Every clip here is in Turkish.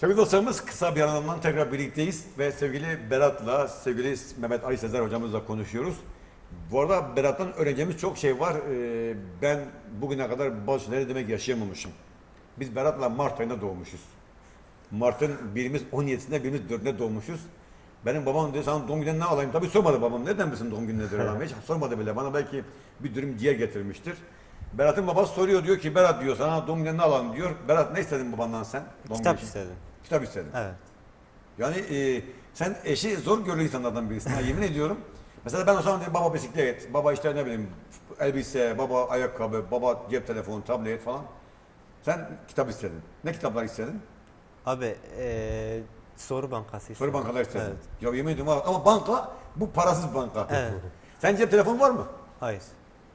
Sevgili dostlarımız kısa bir anlamdan tekrar birlikteyiz ve sevgili Berat'la, sevgili Mehmet Ali Sezer hocamızla konuşuyoruz. Bu arada Berat'tan öğreneceğimiz çok şey var. Ee, ben bugüne kadar bazı şeyleri demek yaşayamamışım. Biz Berat'la Mart ayında doğmuşuz. Mart'ın birimiz 17'sinde birimiz 4'ünde doğmuşuz. Benim babam diyor sana doğum gününe ne alayım? Tabii sormadı babam. Neden misin doğum gününe diyor adam. Hiç sormadı bile. Bana belki bir dürüm ciğer getirmiştir. Berat'ın babası soruyor diyor ki Berat diyor sana doğum gününe ne alalım diyor. Berat ne istedin babandan sen? Doğum Kitap günü istedim. Kitap istedin. Evet. Yani e, sen eşi zor görülü insanlardan birisin. Ha, yemin ediyorum. Mesela ben o zaman dedim baba bisiklet, baba işte ne bileyim elbise, baba ayakkabı, baba cep telefonu, tablet falan. Sen kitap istedin. Ne kitaplar istedin? Abi eee soru bankası Soru istedim. bankalar istedin. Evet. Ya yemin ediyorum ama- ama banka bu parasız banka. Evet. Sen cep telefonu var mı? Hayır.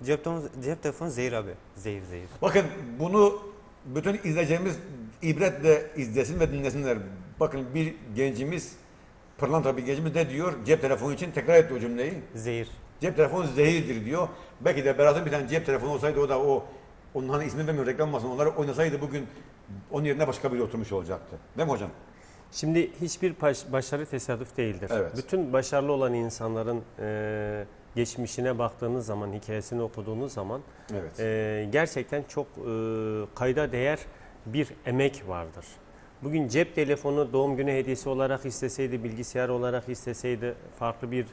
Cep telefonu, cep telefonu zehir abi. Zehir zehir. Bakın bunu bütün izleyeceğimiz ibretle izlesin ve dinlesinler. Bakın bir gencimiz, pırlanta bir gencimiz ne diyor? Cep telefonu için tekrar etti o cümleyi. Zehir. Cep telefonu zehirdir diyor. Belki de Berat'ın bir tane cep telefonu olsaydı o da o onun hani ismini vermiyorum reklam olmasın onları oynasaydı bugün onun yerine başka biri oturmuş olacaktı. Değil mi hocam? Şimdi hiçbir baş- başarı tesadüf değildir. Evet. Bütün başarılı olan insanların e, geçmişine baktığınız zaman, hikayesini okuduğunuz zaman Evet. e, gerçekten çok e, kayda değer bir emek vardır. Bugün cep telefonu doğum günü hediyesi olarak isteseydi, bilgisayar olarak isteseydi farklı bir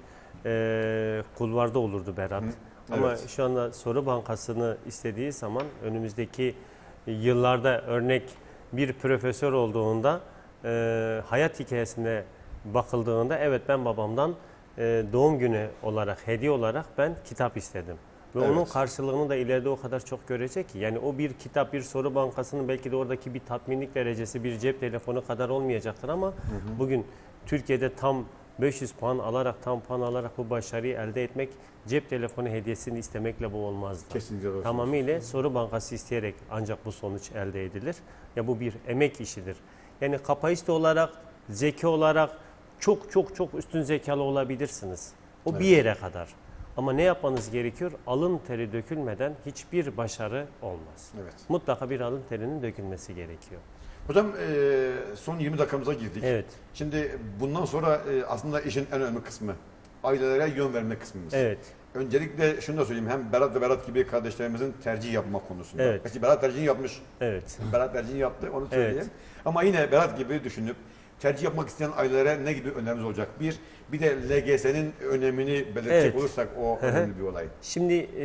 e, kulvarda olurdu Berat. Hı, Ama evet. şu anda soru bankasını istediği zaman önümüzdeki yıllarda örnek bir profesör olduğunda e, hayat hikayesine bakıldığında evet ben babamdan e, doğum günü olarak hediye olarak ben kitap istedim. Ve Evet. onun karşılığını da ileride o kadar çok görecek ki. Yani o bir kitap, bir soru bankasının belki de oradaki bir tatminlik derecesi bir cep telefonu kadar olmayacaktır ama bugün Türkiye'de tam 500 puan alarak, tam puan alarak bu başarıyı elde etmek cep telefonu hediyesini istemekle bu olmazdı. Kesinlikle doğru. Tamamıyla soru bankası isteyerek ancak bu sonuç elde edilir. Ya bu bir emek işidir. Yani kapasite olarak, zeki olarak çok çok çok üstün zekalı olabilirsiniz. O bir yere kadar. Ama ne yapmanız gerekiyor? Alın teri dökülmeden hiçbir başarı olmaz. Evet. Mutlaka bir alın terinin dökülmesi gerekiyor. Hocam e, son 20 dakikamıza girdik. Evet. Şimdi bundan sonra e, aslında işin en önemli kısmı ailelere yön verme kısmımız. Evet. Öncelikle şunu da söyleyeyim. Hem Berat ve Berat gibi kardeşlerimizin tercih yapma konusunda. Evet. Peki Berat tercihini yapmış. Evet. Berat tercihini yaptı onu Evet. söyleyeyim. Ama yine Berat gibi düşünüp tercih yapmak isteyen ailelere ne gibi önerimiz olacak? Bir, bir de LGS'nin önemini belirtecek Evet. olursak o Hı hı. önemli bir olay. Şimdi e,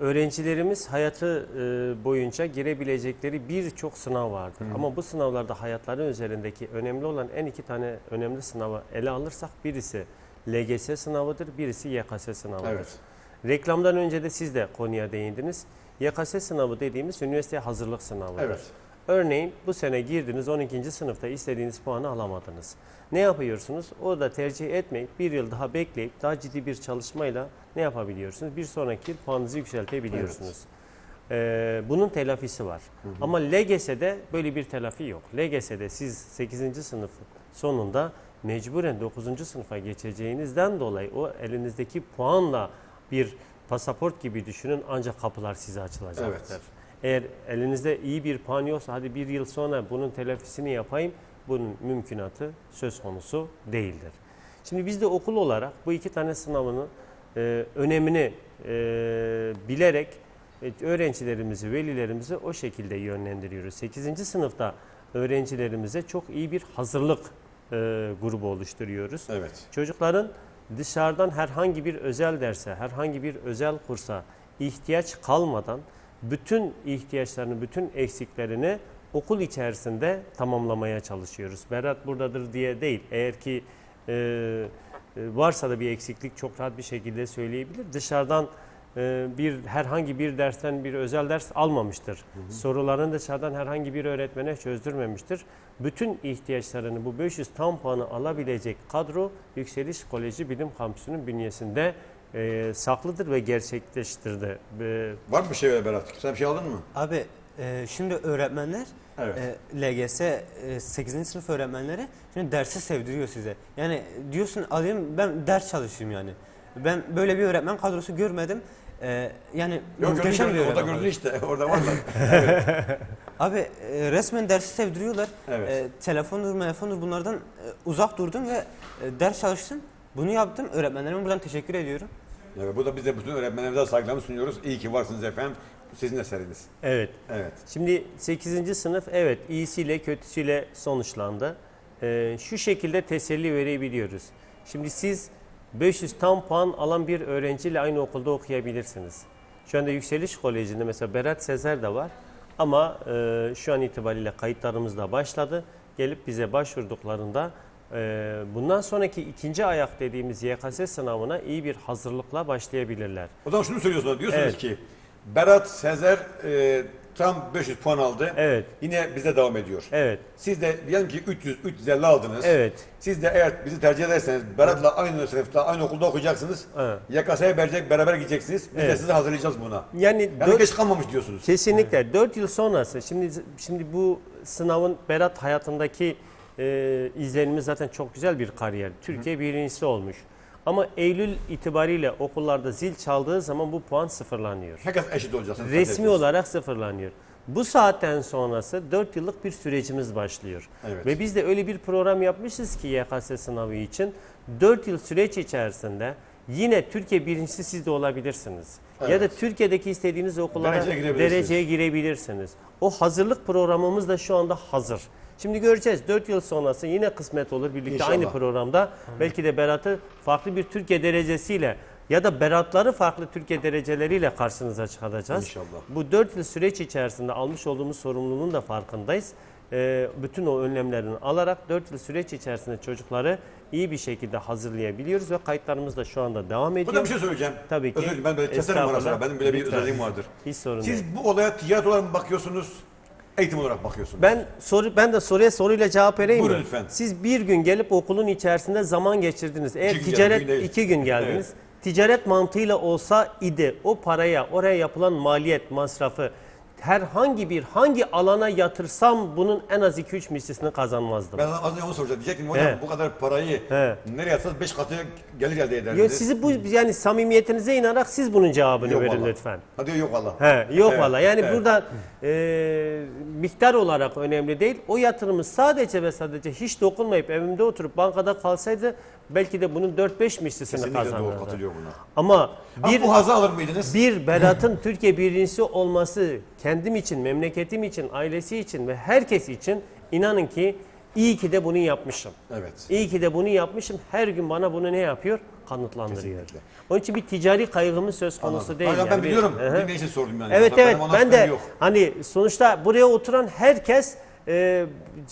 öğrencilerimiz hayatı e, boyunca girebilecekleri birçok sınav vardır. Ama bu sınavlarda hayatları üzerindeki önemli olan en iki tane önemli sınavı ele alırsak birisi LGS sınavıdır, birisi YKS sınavıdır. Evet. Reklamdan önce de siz de konuya değindiniz. YKS sınavı dediğimiz üniversiteye hazırlık sınavıdır. Evet. Örneğin bu sene girdiniz 12. sınıfta istediğiniz puanı alamadınız. Ne yapıyorsunuz? O da tercih etmeyip bir yıl daha bekleyip daha ciddi bir çalışmayla ne yapabiliyorsunuz? Bir sonraki yıl puanınızı yükseltebiliyorsunuz. Ee, bunun telafisi var. Ama LGS'de böyle bir telafi yok. LGS'de siz 8. sınıf sonunda mecburen 9. sınıfa geçeceğinizden dolayı o elinizdeki puanla bir pasaport gibi düşünün ancak kapılar size açılacaktır. Evet. Eğer elinizde iyi bir puan yoksa hadi bir yıl sonra bunun telafisini yapayım bunun mümkünatı söz konusu değildir. Şimdi biz de okul olarak bu iki tane sınavının e, önemini e, bilerek e, öğrencilerimizi, velilerimizi o şekilde yönlendiriyoruz. 8. sınıfta öğrencilerimize çok iyi bir hazırlık e, grubu oluşturuyoruz. Evet. Çocukların dışarıdan herhangi bir özel derse, herhangi bir özel kursa ihtiyaç kalmadan bütün ihtiyaçlarını, bütün eksiklerini okul içerisinde tamamlamaya çalışıyoruz. Berat buradadır diye değil. Eğer ki e, e, varsa da bir eksiklik çok rahat bir şekilde söyleyebilir. Dışarıdan e, bir herhangi bir dersten bir özel ders almamıştır. Sorularını dışarıdan herhangi bir öğretmene çözdürmemiştir. Bütün ihtiyaçlarını bu 500 tam puanı alabilecek kadro Yükseliş Koleji Bilim Kampüsü'nün bünyesinde e, saklıdır ve gerçekleştirdi. E, Var mı bir şey öyle Berat? Sen bir şey aldın mı? Abi e, şimdi öğretmenler Evet. e, LGS e, 8. sınıf öğretmenleri şimdi dersi sevdiriyor size. Yani diyorsun alayım ben ders çalışayım yani. Ben böyle bir öğretmen kadrosu görmedim. E, yani Yok muhteşem bir gördüm, orada öğretmen gördün kadrosu. işte. Orada varlar. evet. Abi e, resmen dersi sevdiriyorlar. Evet. E, telefondur, telefondur bunlardan e, uzak durdum ve e, ders çalıştım. Bunu yaptım. Öğretmenlerime buradan teşekkür ediyorum. Evet, bu da biz de bütün öğretmenlerimize saygılarımızı sunuyoruz. İyi ki varsınız efendim. Sizin eseriniz. Evet. Evet. Şimdi 8. sınıf evet iyisiyle kötüsüyle sonuçlandı. Ee, şu şekilde teselli verebiliyoruz. Şimdi siz 500 tam puan alan bir öğrenciyle aynı okulda okuyabilirsiniz. Şu anda Yükseliş Koleji'nde mesela Berat Sezer de var. Ama e, şu an itibariyle kayıtlarımız da başladı. Gelip bize başvurduklarında bundan sonraki ikinci ayak dediğimiz YKS sınavına iyi bir hazırlıkla başlayabilirler. O zaman şunu söylüyorsunuz. Diyorsunuz Evet. ki Berat Sezer e, tam 500 puan aldı. Evet, Yine bize devam ediyor. evet, Siz de diyelim ki 300 350 aldınız. evet. Siz de eğer bizi tercih ederseniz Berat'la aynı sınıfta, aynı okulda okuyacaksınız. Evet. YKS'ye verecek, beraber gideceksiniz. Biz de Evet. sizi hazırlayacağız buna. Yani, Yani dört- geç kalmamış diyorsunuz. Kesinlikle. 4 yıl sonrası şimdi şimdi bu sınavın Berat hayatındaki e, izlenimi zaten çok güzel bir kariyer. Türkiye birincisi olmuş. Ama Eylül itibariyle okullarda zil çaldığı zaman bu puan sıfırlanıyor. Herkes eşit olacaksınız. Resmi olarak sıfırlanıyor. Bu saatten sonrası 4 yıllık bir sürecimiz başlıyor. Evet. Ve biz de öyle bir program yapmışız ki YKS sınavı için 4 yıl süreç içerisinde yine Türkiye birincisi siz de olabilirsiniz. Ya da Evet. Türkiye'deki istediğiniz okullara Dereceye girebilirsiniz. dereceye girebilirsiniz. O hazırlık programımız da şu anda hazır. Şimdi göreceğiz 4 yıl sonrası yine kısmet olur birlikte İnşallah. aynı programda belki de Berat'ı farklı bir Türkiye derecesiyle ya da Beratları farklı Türkiye dereceleriyle karşınıza çıkaracağız. İnşallah. Bu 4 yıl süreç içerisinde almış olduğumuz sorumluluğun da farkındayız. Ee, bütün o önlemlerini alarak 4 yıl süreç içerisinde çocukları iyi bir şekilde hazırlayabiliyoruz ve kayıtlarımız da şu anda devam ediyor. Burada bir şey söyleyeceğim. Tabii ki. Özür dilerim ben böyle keserim ara sıra. Benim böyle bir özelliğim vardır. Hiç sorun Siz değil. bu olaya ticaret olarak mı bakıyorsunuz? Eğitim olarak bakıyorsunuz. Ben soru ben de soruya soruyla cevap vereyim Buyurun mi? lütfen. Siz bir gün gelip okulun içerisinde zaman geçirdiniz. Eğer İki gün ticaret geldim, değil. iki gün geldiniz. Ticaret mantığıyla olsa idi o paraya oraya yapılan maliyet masrafı herhangi bir hangi alana yatırsam bunun en az 2-3 mislisini kazanmazdım. Ben az önce onu soracağım. Diyecektim hocam He. bu kadar parayı He. nereye atsanız 5 katı gelir elde ederdiniz. sizi bu yani samimiyetinize inanarak siz bunun cevabını Yok verin vallahi. lütfen. Hadi yok valla. He, yok Evet, valla. Yani evet. burada e, miktar olarak önemli değil. O yatırımı sadece ve sadece hiç dokunmayıp evimde oturup bankada kalsaydı belki de bunun 4-5 mislisini Kesinlikle doğru kazanırdı. katılıyorum buna. Ama Bir, bu hazı alır mıydınız? bir Berat'ın Türkiye birincisi olması kendim için, memleketim için, ailesi için ve herkes için inanın ki iyi ki de bunu yapmışım. Evet. İyi ki de bunu yapmışım. Her gün bana bunu ne yapıyor? Kanıtlandırıyor. Kesinlikle. Onun için bir ticari kaygımız söz konusu Anladım. değil. Hayır, ben yani. Bir- biliyorum. Hı hı. Bir ne için sordum yani. Evet Yoksa evet ben de yok. hani sonuçta buraya oturan herkes e,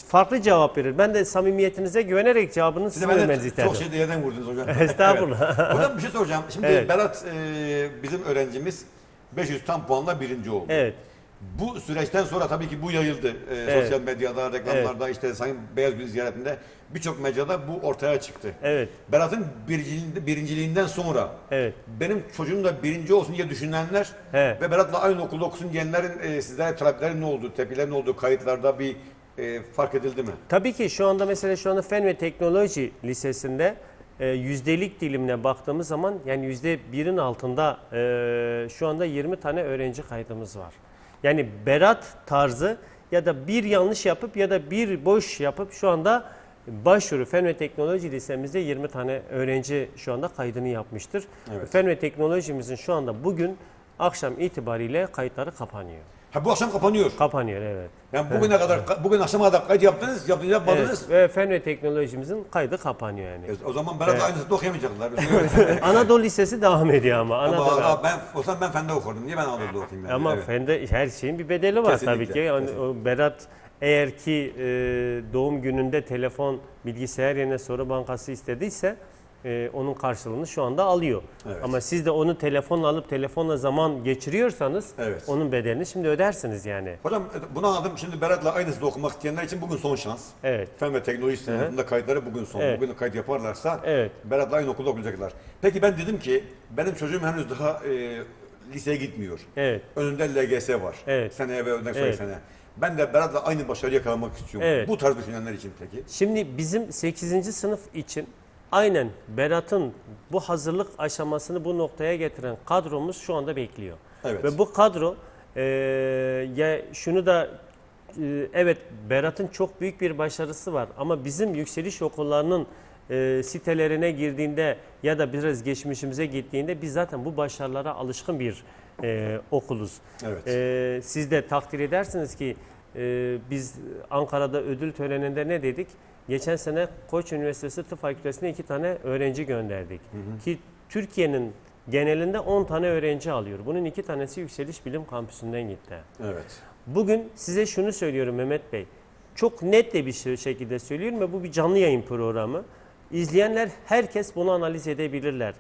farklı cevap verir. Ben de samimiyetinize güvenerek cevabını Siz size vermenizi isterdim. çok şeyde yerden vurdunuz hocam. Estağfurullah. Evet. Hocam bir şey soracağım. Şimdi Evet. Berat e, bizim öğrencimiz 500 tam puanla birinci oldu. Evet. Bu süreçten sonra tabii ki bu yayıldı. E, Evet. Sosyal medyada, reklamlarda, işte Sayın Beyaz Gül ziyaretinde birçok mecrada bu ortaya çıktı. Evet. Berat'ın birinciliğinde, birinciliğinden sonra Evet. benim çocuğum da birinci olsun diye düşünenler He. ve Berat'la aynı okulda okusun diyenlerin e, sizlere talepleri ne oldu, tepkileri ne oldu, kayıtlarda bir e, fark edildi mi? Tabii ki şu anda mesela şu anda Fen ve Teknoloji Lisesi'nde e, yüzdelik dilimine baktığımız zaman yani yüzde birin altında e, şu anda 20 tane öğrenci kaydımız var. Yani berat tarzı ya da bir yanlış yapıp ya da bir boş yapıp şu anda başvuru Fen ve Teknoloji Lisemizde 20 tane öğrenci şu anda kaydını yapmıştır. Evet. Fen ve Teknolojimizin şu anda bugün akşam itibariyle kayıtları kapanıyor. Ha bu akşam kapanıyor. Kapanıyor evet. Yani bugüne kadar, bugün akşama kadar kayıt yaptınız, yaptınız, yapmadınız. Evet, ve fen ve teknolojimizin kaydı kapanıyor yani. E, O zaman Berat'la aynı sınıfta okuyamayacaklar. Anadolu Lisesi devam ediyor ama. Ama Anadolu. aa, ben, o zaman ben fende okurdum. Niye ben Anadolu'da okuyayım yani? ama Evet. fende her şeyin bir bedeli var Kesinlikle, tabii ki. Yani o Berat eğer ki e, doğum gününde telefon, bilgisayar yerine soru bankası istediyse e, onun karşılığını şu anda alıyor. Evet. Ama siz de onu telefonla alıp telefonla zaman geçiriyorsanız Evet. onun bedelini şimdi ödersiniz yani. Hocam e, bunu anladım. Şimdi Berat'la aynısını okumak isteyenler için bugün son şans. Evet. Fen ve teknoloji sınıfında kayıtları bugün son. Evet. Bugün kayıt yaparlarsa Evet. Berat'la aynı okulda okuyacaklar. Peki ben dedim ki benim çocuğum henüz daha e, liseye gitmiyor. Evet. Önünde LGS var. Evet. Seneye ve önden sonraki Evet. sene. Ben de Berat'la aynı başarıyı yakalamak istiyorum. Evet. Bu tarz düşünenler için peki. Şimdi bizim 8. sınıf için aynen Berat'ın bu hazırlık aşamasını bu noktaya getiren kadromuz şu anda bekliyor. Evet. Ve bu kadro e, ya şunu da e, evet Berat'ın çok büyük bir başarısı var ama bizim yükseliş okullarının e, sitelerine girdiğinde ya da biraz geçmişimize gittiğinde biz zaten bu başarılara alışkın bir e, okuluz. Evet. E, siz de takdir edersiniz ki e, biz Ankara'da ödül töreninde ne dedik? Geçen sene Koç Üniversitesi Tıp Fakültesi'ne iki tane öğrenci gönderdik. Ki Türkiye'nin genelinde 10 tane öğrenci alıyor. Bunun iki tanesi Yükseliş Bilim Kampüsü'nden gitti. Evet. Bugün size şunu söylüyorum Mehmet Bey. Çok net de bir şey- şekilde söylüyorum ve bu bir canlı yayın programı. İzleyenler herkes bunu analiz edebilirler.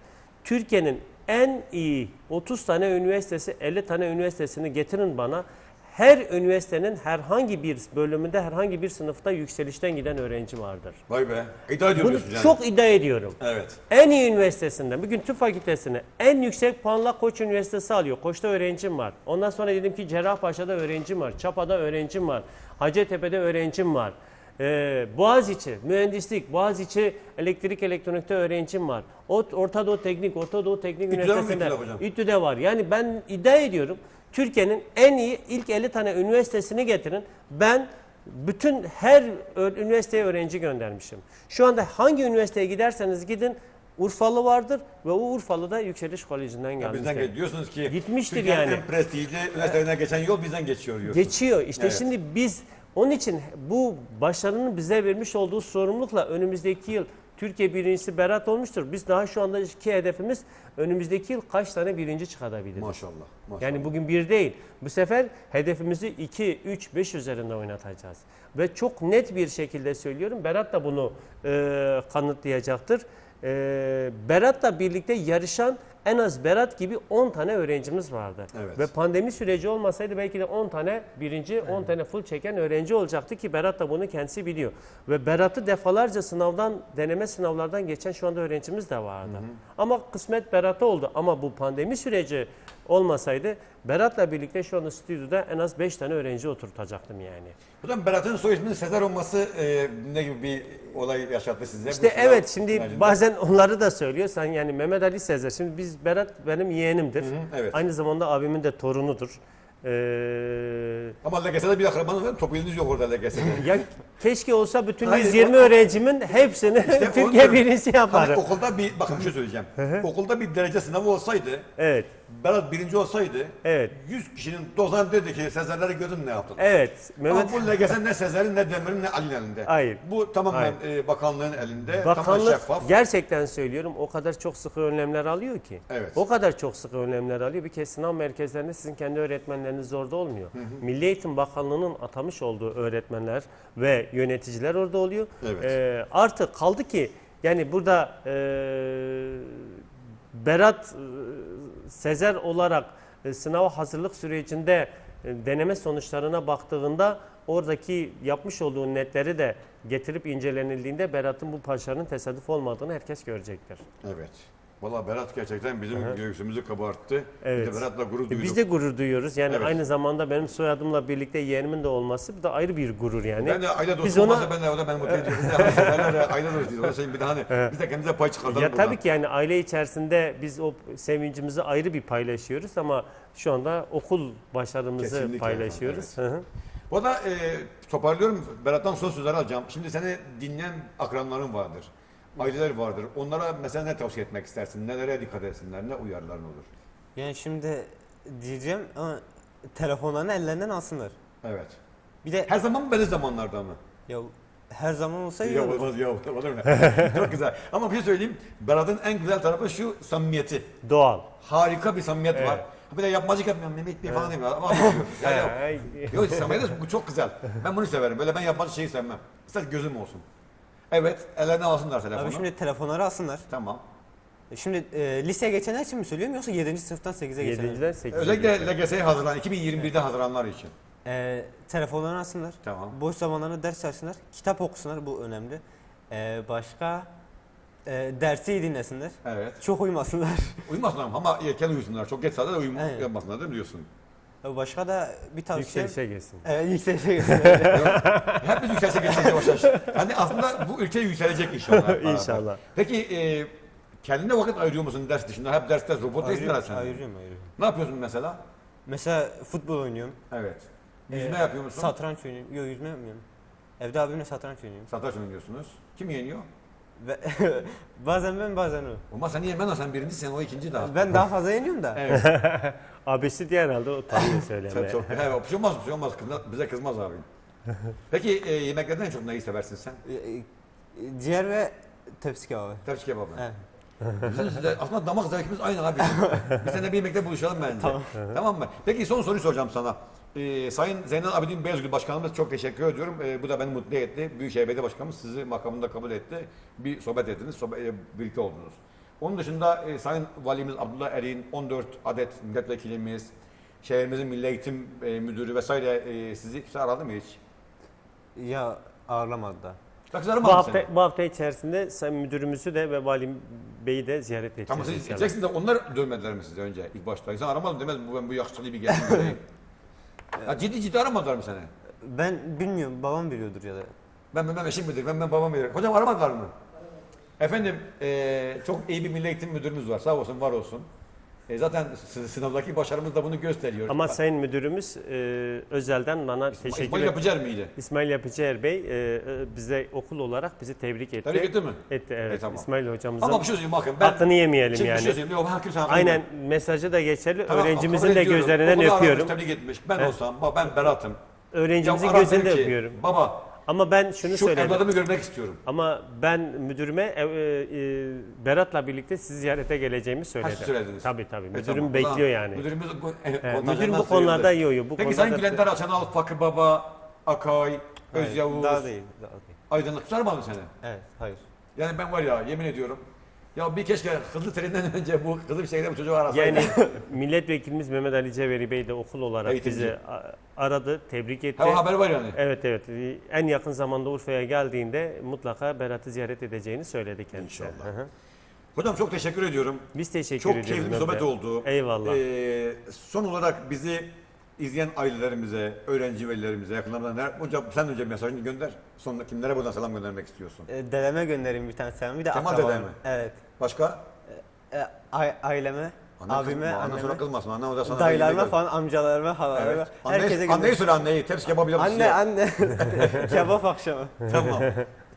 Türkiye'nin en iyi 30 tane üniversitesi, 50 tane üniversitesini getirin bana. Her üniversitenin herhangi bir bölümünde, herhangi bir sınıfta yükselişten giden öğrenci vardır. Vay be. İddia ediyor Bunu yani? çok iddia ediyorum. Evet. En iyi üniversitesinden, bugün tıp fakültesine en yüksek puanla Koç Üniversitesi alıyor. Koç'ta öğrencim var. Ondan sonra dedim ki Cerrahpaşa'da öğrencim var. Çapa'da öğrencim var. Hacettepe'de öğrencim var. Ee, Boğaziçi, mühendislik, Boğaziçi elektrik elektronikte öğrencim var. O, Orta Doğu Teknik, Orta Doğu Teknik İTÜ'de Üniversitesi'nde? İTÜ'de var. Yani ben iddia ediyorum Türkiye'nin en iyi ilk 50 tane üniversitesini getirin. Ben bütün her üniversiteye öğrenci göndermişim. Şu anda hangi üniversiteye giderseniz gidin Urfalı vardır ve o Urfalı'da Yükseliş Koleji'nden gelmiştir. bizden gel- diyorsunuz ki Gitmiştir Türkiye'nin yani. en prestijli üniversitelerine geçen yol bizden geçiyor diyorsunuz. Geçiyor. İşte Evet. şimdi biz onun için bu başarının bize vermiş olduğu sorumlulukla önümüzdeki yıl Türkiye birincisi Berat olmuştur. Biz daha şu andaki hedefimiz önümüzdeki yıl kaç tane birinci çıkarabiliriz? Maşallah. maşallah. Yani bugün bir değil. Bu sefer hedefimizi 2, 3, 5 üzerinde oynatacağız. Ve çok net bir şekilde söylüyorum. Berat da bunu e, kanıtlayacaktır. E, Berat'la birlikte yarışan en az Berat gibi 10 tane öğrencimiz vardı. Evet. Ve pandemi süreci olmasaydı belki de 10 tane birinci, 10 tane full çeken öğrenci olacaktı ki Berat da bunu kendisi biliyor. Ve Berat'ı defalarca sınavdan, deneme sınavlardan geçen şu anda öğrencimiz de vardı. Ama kısmet Berat'a oldu. Ama bu pandemi süreci olmasaydı Berat'la birlikte şu anda stüdyoda en az 5 tane öğrenci oturtacaktım yani. Hocam Berat'ın soy isminin Sezer olması e, ne gibi bir olay yaşattı size? İşte evet şimdi sürecinde? bazen onları da söylüyor. Sen yani Mehmet Ali Sezer. Şimdi biz Berat benim yeğenimdir. evet. Aynı zamanda abimin de torunudur. Ee, Ama LGS'de bir akrabanız var. Top eliniz yok orada LGS'de. Ya keşke olsa bütün Hayır, 120 o- öğrencimin hepsini İşte Türkiye birincisi Hani yaparım. okulda bir, bakın bir şey söyleyeceğim. okulda bir derece sınavı olsaydı, Evet, Berat birinci olsaydı, evet, 100 kişinin dozan dedi ki Sezerleri gördün ne yaptın? evet. Mehmet Ama bu LGS ne Sezer'in ne Demir'in ne Ali'nin elinde. Hayır. Bu tamamen e, bakanlığın elinde. Tamamen Bakanlık şeffaf. gerçekten söylüyorum o kadar çok sıkı önlemler alıyor ki. Evet. O kadar çok sıkı önlemler alıyor. Bir kez sınav merkezlerinde sizin kendi öğretmenleriniz orada olmuyor. Milli Eğitim Bakanlığı'nın atamış olduğu öğretmenler ve yöneticiler orada oluyor. Evet. Ee, artık kaldı ki yani burada e, Berat e, Sezer olarak e, sınava hazırlık sürecinde e, deneme sonuçlarına baktığında oradaki yapmış olduğu netleri de getirip incelenildiğinde Berat'ın bu başarının tesadüf olmadığını herkes görecektir. Evet. Valla Berat gerçekten bizim göğsümüzü kabarttı. Evet. Bir de Berat'la gurur E, duyduk. Biz de gurur duyuyoruz. Yani Evet. aynı zamanda benim soyadımla birlikte yeğenimin de olması bu da ayrı bir gurur yani. Ben de aile Biz dostu ona- olmasa ben de o da beni mutlu ediyor. Biz de aile söyleyeyim bir de hani biz de kendimize pay çıkartalım Ya buradan. tabii ki yani aile içerisinde biz o sevincimizi ayrı bir paylaşıyoruz ama şu anda okul başarımızı Kesinlikle paylaşıyoruz. efendim, Hı arada e, toparlıyorum. Berat'tan son sözler alacağım. Şimdi seni dinleyen akranların vardır. Aileler vardır. Onlara mesela ne tavsiye etmek istersin? Nelere dikkat etsinler? Ne uyarıların olur? Yani şimdi diyeceğim ama telefonlarını ellerinden alsınlar. Evet. Bir de Her zaman mı böyle zamanlarda mı? ya her zaman olsa iyi Ya olur. olmaz ya olur mu? Çok güzel. Ama bir şey söyleyeyim. Berat'ın en güzel tarafı şu samimiyeti. Doğal. Harika bir samimiyet Evet. var. Bir de yapmacık yapmıyorum Mehmet Bey falan demiyor. Ama yani, yok. Yok samimiyet bu çok güzel. Ben bunu severim. Böyle ben yapmacı şeyi sevmem. İster gözüm olsun. Evet, ellerine alsınlar telefonu. Abi şimdi telefonları alsınlar. Tamam. Şimdi e, liseye geçenler için mi söylüyorum yoksa 7. sınıftan 8'e geçenler? 7'den 8'e Özellikle LGS'ye hazırlanan, 2021'de hazırlananlar için. E, telefonlarını alsınlar. Tamam. Boş zamanlarında ders çalışsınlar. Kitap okusunlar bu önemli. E, başka e, dersi iyi dinlesinler. Evet. Çok uyumasınlar. Uyumasınlar ama erken uyusunlar. Çok geç saatte de uyum Evet. yapmasınlar değil mi diyorsun? Başka da bir tavsiye. Yükselişe geçsin. Evet yükselişe geçsinler. Hep biz yükselse geçeceğiz yavaş yavaş. Hani aslında bu ülke yükselecek inşallah. İnşallah. Peki e, kendine vakit ayırıyor musun ders dışında? Hep ders ders robot değilsin herhalde ayırıyorum, sen. ayırıyorum, ayırıyorum. Ne yapıyorsun mesela? Mesela futbol oynuyorum. Evet. Yüzme Ee, yapıyor musun? Satranç oynuyorum. Yok yüzme yapmıyorum. Evde abimle satranç oynuyorum. Satranç oynuyorsunuz. Kim yeniyor? Ve bazen ben bazen o. Olmaz sen yemen o sen birincisin o ikinci daha. Ben daha fazla yeniyorum da. Evet. Abisi diye herhalde utanıyor söylemeye. çok, çok, he, bir şey olmaz bir şey olmaz. Kızma- bize kızmaz abi. Peki e, yemeklerden en çok neyi seversin sen? Ee, e, Ciğer ve tepsi kebabı. Tepsi kebabı. Evet. Bizim aslında damak zevkimiz aynı abi. Biz seninle bir yemekte buluşalım bence. Tamam. tamam mı? Peki son soruyu soracağım sana. Ee, Sayın Zeynel Abidin Beyazgül Başkanımız çok teşekkür ediyorum. Ee, bu da beni mutlu etti. Büyükşehir Belediye Başkanımız sizi makamında kabul etti. Bir sohbet ettiniz, sohbet, e, birlikte oldunuz. Onun dışında e, Sayın Valimiz Abdullah Erin, 14 adet milletvekilimiz, şehrimizin Milli Eğitim e, Müdürü vesaire e, sizi kimse aradı mı hiç? Ya ağırlamadı da. Bu hafta, bu hafta içerisinde sen müdürümüzü de ve valim beyi de ziyaret edeceğiz. Tamam siz inşallah. gideceksiniz de onlar dönmediler mi size önce ilk başta? İnsan aramadı demez bu ben bu yakışıklı bir gelsin göreyim. ya ciddi ciddi aramadılar mı seni? Ben bilmiyorum babam biliyordur ya da. Ben ben, ben eşim müdür, ben ben babam müdür. Hocam aramadılar mı? Efendim eee, çok iyi bir milli eğitim müdürümüz var. Sağ olsun, var olsun. E, zaten sı- sınavdaki başarımız da bunu gösteriyor. Ama Bak, sayın müdürümüz e, özelden bana teşekkür İsmail Yapıcıer miydi? İsmail Yapıcıer Bey e, e, bize okul olarak bizi tebrik etti. Tebrik etti mi? Etti evet. E, tamam. İsmail hocamızın Ama bir şey söyleyeyim bakın. Ben, hakkını yemeyelim Şimdi bir yani. şey söyleyeyim. Yok, hakkı Aynen mesajı da geçerli. Tamam, Öğrencimizin de gözlerinden Okulu aramış, öpüyorum. Tebrik etmiş. Ben Evet. olsam, ben Berat'ım. Öğrencimizin gözünde öpüyorum. Baba, Ama ben şunu şu söyledim. evladımı görmek istiyorum. Ama ben müdürüme e, e, Berat'la birlikte sizi ziyarete geleceğimi söyledim. siz söylediniz. Tabii tabii. E, Müdürüm tamam, bekliyor zaman yani. Müdürümüz, kontenjandan müdürüm bu konularda iyi uyuyor. Bu Peki da- Bülenter Açanal, Fakir Baba, Akay, Hayır, Özyavuz, Daha değil. Daha değil. Aydınlık sarmadı seni. Evet hayır. Yani ben var ya yemin ediyorum. Ya bir keşke hızlı treninden önce bu hızlı bir şekilde bu çocuğu arasaydı. Yani milletvekilimiz Mehmet Ali Ceveri Bey de okul olarak Eğitimci. bizi aradı, tebrik etti. Ha, haber var yani. Evet evet. En yakın zamanda Urfa'ya geldiğinde mutlaka Berat'ı ziyaret edeceğini söyledi kendisi. İnşallah. Hı hı. Hocam çok teşekkür ediyorum. Biz teşekkür Çok ediyoruz. keyifli bir sohbet oldu. Eyvallah. Ee, son olarak bizi izleyen ailelerimize, öğrenci velilerimize, yakınlarına neler... Hocam sen önce mesajını gönder. Sonra kimlere buradan selam göndermek istiyorsun? Ee, dedeme göndereyim bir tane selam. Bir de Kemal akrabama. dede mi? Evet. Başka? Ee, a- aileme, Anne abime, kızma, Anne sonra anneme, kızmasın. Anne o da sana... dayılarıma falan, amcalarıma, halalarıma. Evet. Herkese Anneyi, söyle anneyi. Tepsi kebabı yapıp Anne, anne. Kebap akşamı. Tamam.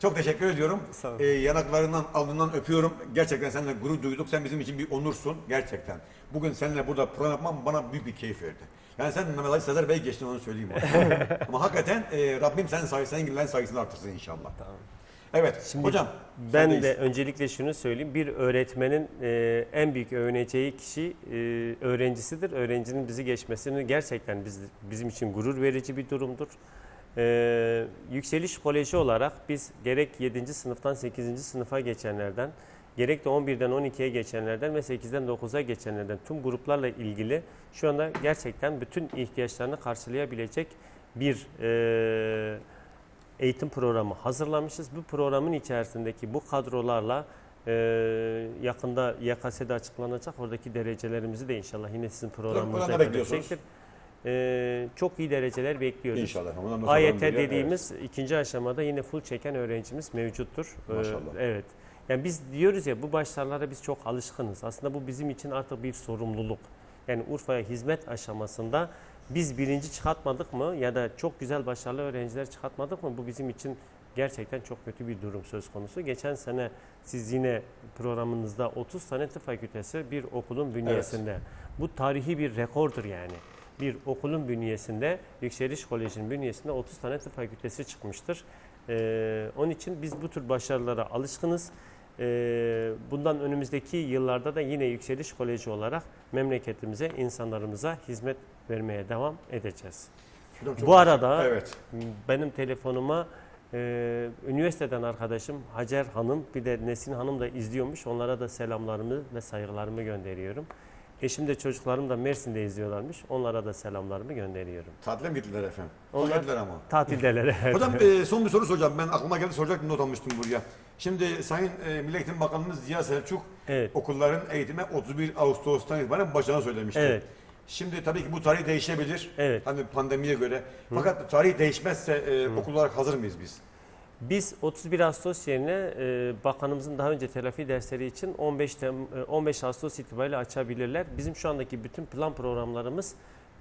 Çok teşekkür ediyorum. Sağ. Ee, yanaklarından, alnından öpüyorum. Gerçekten seninle gurur duyduk. Sen bizim için bir onursun. Gerçekten. Bugün seninle burada program yapmam bana büyük bir keyif verdi. Yani sen Mehmet Ali Sezer Bey geçtin onu söyleyeyim. Ama hakikaten e, Rabbim senin sayısını, senin gibilerin sayısını artırsın inşallah. Tamam. Evet. Şimdi hocam. Ben sendeyiz. de öncelikle şunu söyleyeyim. Bir öğretmenin e, en büyük övüneceği kişi e, öğrencisidir. Öğrencinin bizi geçmesini gerçekten biz, bizim için gurur verici bir durumdur. E, Yükseliş Koleji olarak biz gerek 7. sınıftan 8. sınıfa geçenlerden, gerek de 11'den 12'ye geçenlerden ve 8'den 9'a geçenlerden tüm gruplarla ilgili şu anda gerçekten bütün ihtiyaçlarını karşılayabilecek bir e, eğitim programı hazırlamışız. Bu programın içerisindeki bu kadrolarla e, yakında YKS'de açıklanacak. Oradaki derecelerimizi de inşallah yine sizin bekliyorsunuz. görecektir. E, çok iyi dereceler bekliyoruz. İnşallah. AYT dediğimiz ikinci aşamada yine full çeken öğrencimiz mevcuttur. E, Maşallah. evet. Yani biz diyoruz ya bu başlarlara biz çok alışkınız. Aslında bu bizim için artık bir sorumluluk. Yani Urfa'ya hizmet aşamasında biz birinci çıkartmadık mı ya da çok güzel başarılı öğrenciler çıkartmadık mı bu bizim için gerçekten çok kötü bir durum söz konusu. Geçen sene siz yine programınızda 30 tane tıp fakültesi bir okulun bünyesinde. Bu tarihi bir rekordur yani. Bir okulun bünyesinde, Yükseliş Koleji'nin bünyesinde 30 tane tıp fakültesi çıkmıştır. Ee, onun için biz bu tür başarılara alışkınız. Ee, bundan önümüzdeki yıllarda da yine Yükseliş Koleji olarak memleketimize, insanlarımıza hizmet vermeye devam edeceğiz. Çok- Bu arada Evet. benim telefonuma e, üniversiteden arkadaşım Hacer Hanım bir de Nesin Hanım da izliyormuş. Onlara da selamlarımı ve saygılarımı gönderiyorum. Eşim de çocuklarım da Mersin'de izliyorlarmış. Onlara da selamlarımı gönderiyorum. Tatile mi gittiler efendim? Onlar-. Gittiler ama. Tatildeler. evet. Hocam e, son bir soru soracağım. Ben aklıma geldi soracaktım not almıştım buraya. Şimdi Sayın e, Milli Eğitim Bakanımız Ziya Selçuk Evet. okulların eğitime 31 Ağustos'tan itibaren başlayacağını söylemişti. Evet. Şimdi tabii ki bu tarih değişebilir. Evet. Hani pandemiye göre. Fakat tarih değişmezse e, okul olarak hazır mıyız biz? Biz 31 Ağustos yerine e, bakanımızın daha önce telafi dersleri için 15 Tem, e, 15 Ağustos itibariyle açabilirler. Bizim şu andaki bütün plan programlarımız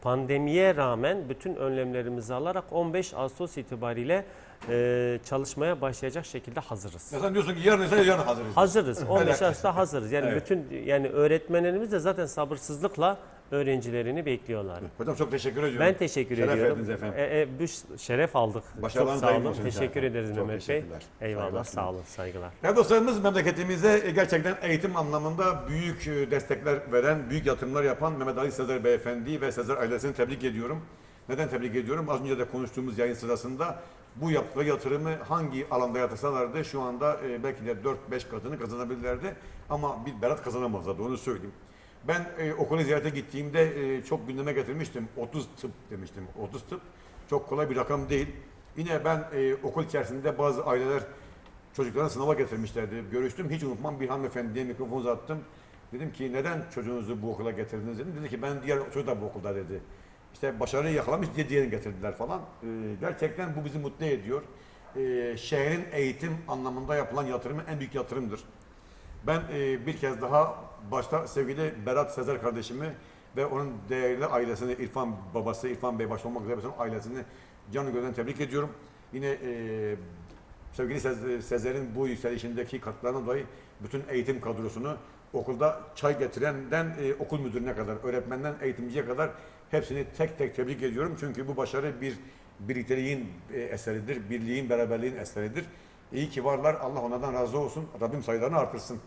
pandemiye rağmen bütün önlemlerimizi alarak 15 Ağustos itibariyle e, çalışmaya başlayacak şekilde hazırız. Ya sen diyorsun ki yarın ise yarın hazırız. Hazırız. 15 Evet. Ağustos'ta hazırız. Yani Evet. bütün yani öğretmenlerimiz de zaten sabırsızlıkla öğrencilerini bekliyorlar. Hocam çok teşekkür ediyorum. Ben teşekkür Şeref ediyorum. verdiniz efendim. E, e, ş- şeref aldık. Başarılarınız Çok sağ olun. Teşekkür efendim. ederiz Çok Mehmet Bey. Eyvallah. Saygılar Sağ olun. Saygılar. Değerli dostlarımız memleketimize gerçekten eğitim anlamında büyük e, destekler veren, büyük yatırımlar yapan Mehmet Ali Sezer Beyefendi ve Sezer ailesini tebrik ediyorum. Neden tebrik ediyorum? Az önce de konuştuğumuz yayın sırasında bu yaptığı yatırımı hangi alanda yatırsalardı şu anda e, belki de 4-5 katını kazanabilirlerdi. Ama bir Berat kazanamazlardı onu söyleyeyim. Ben e, okulu ziyarete gittiğimde e, çok gündeme getirmiştim. 30 tıp demiştim. 30 tıp çok kolay bir rakam değil. Yine ben e, okul içerisinde bazı aileler çocuklarını sınava getirmişlerdi. Görüştüm. Hiç unutmam bir hanımefendiye mikrofon uzattım. Dedim ki neden çocuğunuzu bu okula getirdiniz dedim. Dedi ki ben diğer çocuk da bu okulda dedi. İşte başarıyı yakalamış diye diğerini getirdiler falan. Ee, gerçekten bu bizi mutlu ediyor. Ee, şehrin eğitim anlamında yapılan yatırımı en büyük yatırımdır. Ben e, bir kez daha başta sevgili Berat Sezer kardeşimi ve onun değerli ailesini, İrfan babası, İrfan Bey başta olmak üzere bütün ailesini canı gönülden tebrik ediyorum. Yine e, sevgili Sez- Sezer'in bu yükselişindeki katkılarına dolayı bütün eğitim kadrosunu okulda çay getirenden e, okul müdürüne kadar, öğretmenden eğitimciye kadar hepsini tek tek tebrik ediyorum. Çünkü bu başarı bir birlikteliğin e, eseridir, birliğin, beraberliğin eseridir. İyi ki varlar. Allah onlardan razı olsun. Rabbim sayılarını artırsın.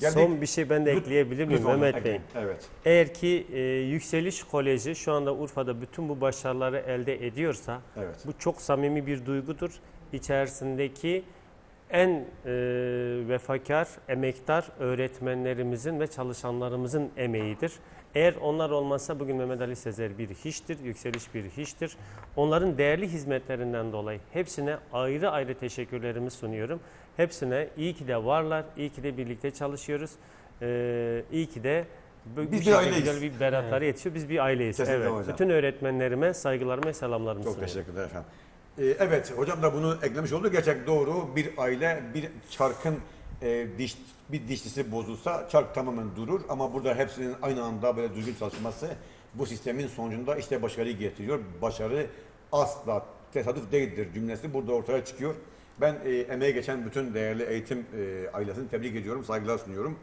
Geldik. Son bir şey ben de ekleyebilir miyim lütfen Mehmet. Bey? Evet. Eğer ki e, Yükseliş Koleji şu anda Urfa'da bütün bu başarıları elde ediyorsa Evet. bu çok samimi bir duygudur. İçerisindeki en e, vefakar, emektar öğretmenlerimizin ve çalışanlarımızın emeğidir. Eğer onlar olmazsa bugün Mehmet Ali Sezer bir hiçtir, yükseliş bir hiçtir. Onların değerli hizmetlerinden dolayı hepsine ayrı ayrı teşekkürlerimi sunuyorum. Hepsine iyi ki de varlar, iyi ki de birlikte çalışıyoruz. E, iyi ki de bu, Biz bir şekilde aileyiz. güzel bir beratları yetişiyor. Biz bir aileyiz. Kesinlikle evet. hocam. Bütün öğretmenlerime saygılarımı ve selamlarımı Çok sunuyorum. teşekkürler efendim. Ee, evet, hocam da bunu eklemiş oldu. Gerçek doğru. Bir aile, bir çarkın e, diş, bir dişlisi bozulsa çark tamamen durur. Ama burada hepsinin aynı anda böyle düzgün çalışması bu sistemin sonucunda işte başarıyı getiriyor. Başarı asla tesadüf değildir cümlesi burada ortaya çıkıyor. Ben e, emeğe geçen bütün değerli eğitim e, ailesini tebrik ediyorum, saygılar sunuyorum.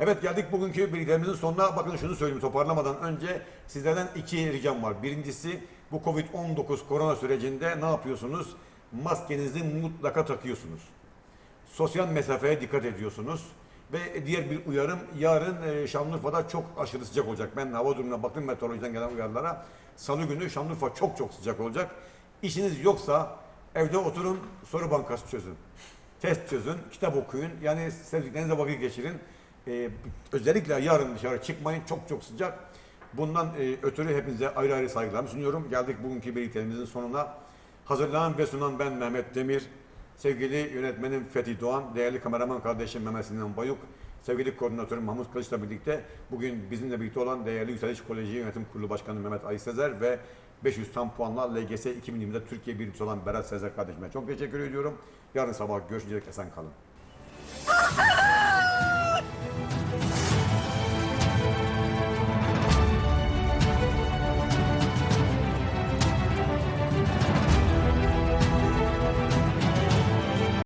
Evet geldik bugünkü birliklerimizin sonuna. Bakın şunu söyleyeyim toparlamadan önce sizlerden iki ricam var. Birincisi bu Covid-19 korona sürecinde ne yapıyorsunuz? Maskenizi mutlaka takıyorsunuz. Sosyal mesafeye dikkat ediyorsunuz. Ve diğer bir uyarım yarın e, Şanlıurfa'da çok aşırı sıcak olacak. Ben hava durumuna baktım meteorolojiden gelen uyarılara. Salı günü Şanlıurfa çok çok sıcak olacak. İşiniz yoksa evde oturun soru bankası çözün. Test çözün, kitap okuyun. Yani sevdiklerinizle vakit geçirin. Ee, özellikle yarın dışarı çıkmayın. Çok çok sıcak. Bundan e, ötürü hepinize ayrı ayrı saygılarımı sunuyorum. Geldik bugünkü birlikteliğimizin sonuna. Hazırlayan ve sunan ben Mehmet Demir. Sevgili yönetmenim Fethi Doğan, değerli kameraman kardeşim Mehmet Sinan Bayuk, sevgili koordinatörüm Mahmut Kılıç'la birlikte bugün bizimle birlikte olan değerli Yükseliş Koleji Yönetim Kurulu Başkanı Mehmet Ali Sezer ve 500 tam puanla LGS 2020'de Türkiye birincisi olan Berat Sezer kardeşime çok teşekkür ediyorum. Yarın sabah görüşünceye esen kalın.